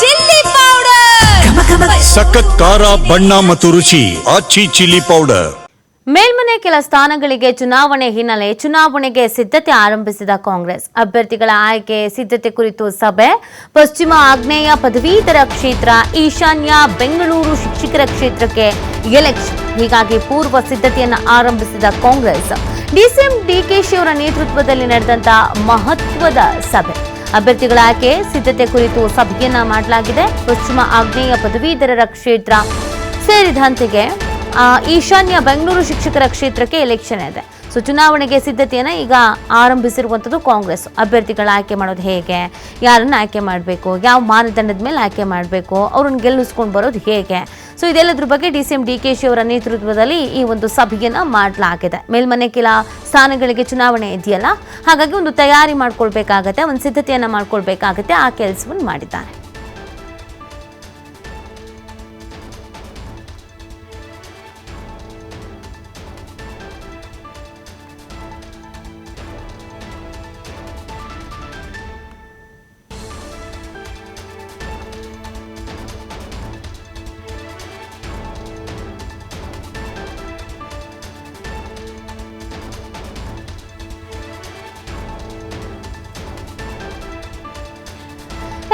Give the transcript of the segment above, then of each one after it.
Chilli powder. ಸಖತ್ ಖಾರ ಬಣ್ಣ ಮತ್ತು ರುಚಿ ಆಚಿ ಚಿಲ್ಲಿ ಪೌಡರ್. ಮೇಲ್ಮನೆ ಕೆಲ ಸ್ಥಾನಗಳಿಗೆ ಚುನಾವಣೆ ಹಿನ್ನೆಲೆ ಚುನಾವಣೆಗೆ ಸಿದ್ಧತೆ ಆರಂಭಿಸಿದ ಕಾಂಗ್ರೆಸ್. ಅಭ್ಯರ್ಥಿಗಳ ಆಯ್ಕೆ ಸಿದ್ಧತೆ ಕುರಿತು ಸಭೆ. ಪಶ್ಚಿಮ ಆಗ್ನೇಯ ಪದವೀಧರ ಕ್ಷೇತ್ರ ಈಶಾನ್ಯ ಬೆಂಗಳೂರು ಶಿಕ್ಷಕರ ಕ್ಷೇತ್ರಕ್ಕೆ ಎಲೆಕ್ಷನ್. ಹೀಗಾಗಿ ಪೂರ್ವ ಸಿದ್ಧತೆಯನ್ನು ಆರಂಭಿಸಿದ ಕಾಂಗ್ರೆಸ್. ಡಿಸಿಎಂ ಡಿಕೆಶಿ ಅವರ ನೇತೃತ್ವದಲ್ಲಿ ನಡೆದಂತಹ ಮಹತ್ವದ ಸಭೆ. ಅಭ್ಯರ್ಥಿಗಳ ಆಯ್ಕೆ ಸಿದ್ಧತೆ ಕುರಿತು ಸಭೆಯನ್ನ ಮಾಡಲಾಗಿದೆ. ಪಶ್ಚಿಮ ಆಗ್ನೇಯ ಪದವೀಧರರ ಕ್ಷೇತ್ರ ಸೇರಿದಂತೆಗೆ ಈಶಾನ್ಯ ಬೆಂಗಳೂರು ಶಿಕ್ಷಕರ ಕ್ಷೇತ್ರಕ್ಕೆ ಎಲೆಕ್ಷನ್ ಇದೆ. ಸೊ ಚುನಾವಣೆಗೆ ಸಿದ್ಧತೆಯನ್ನು ಈಗ ಆರಂಭಿಸಿರುವಂಥದ್ದು ಕಾಂಗ್ರೆಸ್. ಅಭ್ಯರ್ಥಿಗಳ ಆಯ್ಕೆ ಮಾಡೋದು ಹೇಗೆ? ಯಾರನ್ನು ಆಯ್ಕೆ ಮಾಡಬೇಕು? ಯಾವ ಮಾನದಂಡದ ಮೇಲೆ ಆಯ್ಕೆ ಮಾಡಬೇಕು? ಅವ್ರನ್ನ ಗೆಲ್ಲಿಸ್ಕೊಂಡು ಬರೋದು ಹೇಗೆ? ಸೊ ಇದೆಲ್ಲದ್ರ ಬಗ್ಗೆ D C M D K she ಅವರ ನೇತೃತ್ವದಲ್ಲಿ ಈ ಒಂದು ಸಭೆಯನ್ನು ಮಾಡಲಾಗಿದೆ. ಮೇಲ್ಮನೆ ಕೆಲ ಸ್ಥಾನಗಳಿಗೆ ಚುನಾವಣೆ ಇದೆಯಲ್ಲ? ಹಾಗಾಗಿ ಒಂದು ತಯಾರಿ ಮಾಡ್ಕೊಳ್ಬೇಕಾಗತ್ತೆ, ಒಂದು ಸಿದ್ಧತೆಯನ್ನು ಮಾಡ್ಕೊಳ್ಬೇಕಾಗತ್ತೆ, ಆ ಕೆಲಸವನ್ನು ಮಾಡಿದ್ದಾರೆ.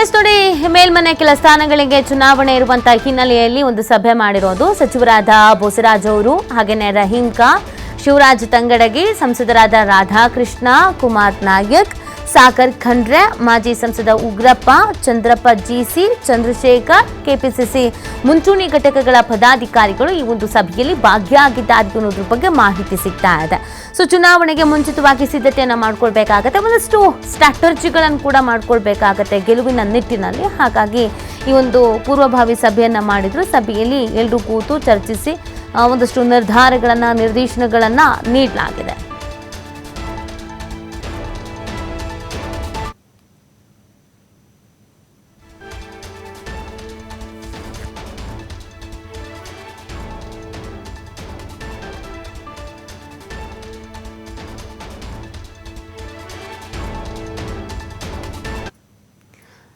ಎಸ್ ನೋಡಿ, ಮೇಲ್ಮನೆ ಕೆಲ ಸ್ಥಾನಗಳಿಗೆ ಚುನಾವಣೆ ಇರುವಂತಹ ಹಿನ್ನೆಲೆಯಲ್ಲಿ ಒಂದು ಸಭೆ ಮಾಡಿರೋದು. ಸಚಿವರಾದ ಬೋಸರಾಜ್ ಅವರು ಹಾಗೆಯೇ ರಹೀಂಕಾ, ಶಿವರಾಜ್ ತಂಗಡಗಿ, ಸಂಸದರಾದ ರಾಧಾಕೃಷ್ಣ, ಕುಮಾರ್ ನಾಯಕ್ ಸಾಗರ್ ಖಂಡ್ರೆ, ಮಾಜಿ ಸಂಸದ ಉಗ್ರಪ್ಪ, ಚಂದ್ರಪ್ಪ ಜಿಸಿ ಚಂದ್ರಶೇಖರ್, ಕೆಪಿಸಿಸಿ ಮುಂಚೂಣಿ ಘಟಕಗಳ ಪದಾಧಿಕಾರಿಗಳು ಈ ಒಂದು ಸಭೆಯಲ್ಲಿ ಭಾಗಿಯಾಗಿದ್ದಾರೆ ಅನ್ನೋದ್ರ ಬಗ್ಗೆ ಮಾಹಿತಿ ಸಿಗ್ತಾ ಇದೆ. ಸೊ, ಚುನಾವಣೆಗೆ ಮುಂಚಿತವಾಗಿ ಸಿದ್ಧತೆಯನ್ನು ಮಾಡ್ಕೊಳ್ಬೇಕಾಗತ್ತೆ, ಒಂದಷ್ಟು ಸ್ಟ್ರಾಟರ್ಜಿಗಳನ್ನು ಕೂಡ ಮಾಡ್ಕೊಳ್ಬೇಕಾಗತ್ತೆ ಗೆಲುವಿನ ನಿಟ್ಟಿನಲ್ಲಿ. ಹಾಗಾಗಿ ಈ ಒಂದು ಪೂರ್ವಭಾವಿ ಸಭೆಯನ್ನು ಮಾಡಿದ್ರು, ಸಭೆಯಲ್ಲಿ ಎಲ್ಲರೂ ಕೂತು ಚರ್ಚಿಸಿ ಒಂದಷ್ಟು ನಿರ್ಧಾರಗಳನ್ನು, ನಿರ್ದೇಶನಗಳನ್ನು ನೀಡಲಾಗಿದೆ.